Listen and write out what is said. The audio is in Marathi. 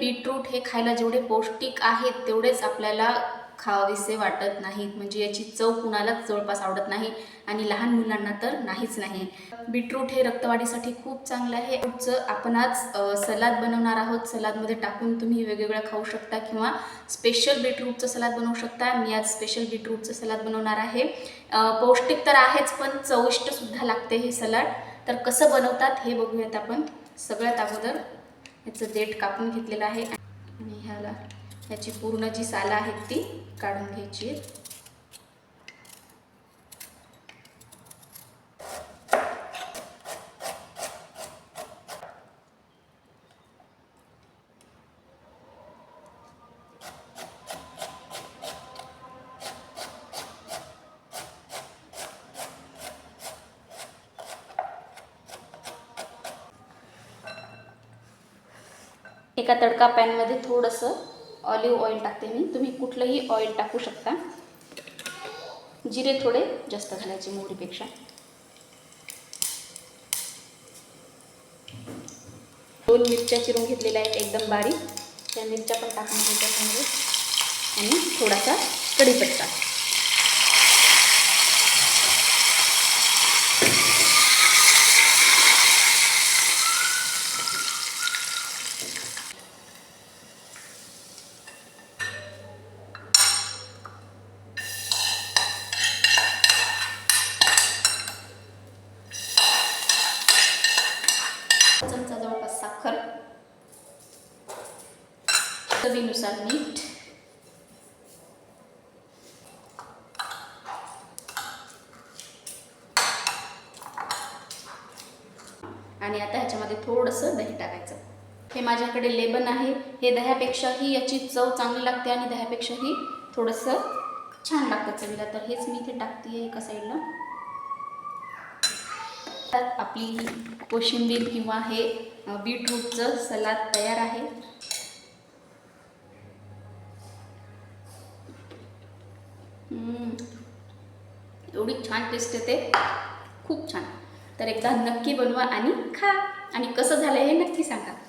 बीटरूट हे खायला जेवढे पौष्टिक आहेत तेवढेच आपल्याला खावेसे वाटत नाहीत. म्हणजे याची चव कुणालाच जवळपास आवडत नाही आणि लहान मुलांना तर नाहीच नाही. बीटरूट हे रक्तवाढीसाठी खूप चांगलं आहे. बीटचं आपण आज सलाद बनवणार आहोत. सलादमध्ये टाकून तुम्ही वेगवेगळं खाऊ शकता किंवा स्पेशल बीटरूटचं सलाद बनवू शकता. मी आज स्पेशल बीटरूटचं सलाद बनवणार आहे. पौष्टिक तर आहेच पण चविष्टसुद्धा लागते हे सलाड. तर कसं बनवतात हे बघूयात आपण सगळ्यात अगोदर. याचं देठ कापून घेतलेलं आहे. आणि ह्याला ह्याची पूर्ण जी सालं आहेत ती काढून घ्यायची आहेत एका तडका पॅनमध्ये थोडंसं ऑलिव्ह ऑइल टाकते मी. तुम्ही कुठलंही ऑइल टाकू शकता. जिरे थोडे जास्त घालायचे मोहरीपेक्षा. दोन मिरच्या चिरून घेतलेल्या आहेत एकदम बारीक. त्या मिरच्या पण टाकून घ्यायच्या त्यामध्ये. आणि थोडासा कढीपत्ता. चवीनुसार मीठ. आणि आता ह्याच्यामध्ये थोडंसं दही टाकायचं. हे माझ्याकडे लेबन आहे. हे दह्यापेक्षाही याची चव चांगली लागते आणि दह्यापेक्षाही थोडंसं छान लागतं चवीला. तर हेच मी इथे टाकते एका साईडला. त्यात आपली कोशिंबीर किंवा हे बीटरूटचं सलाद तयार आहे. एवढी छान टेस्ट येते. खूप छान. तर एकदा नक्की बनवा आणि खा. आणि कसं झालं हे नक्की सांगा.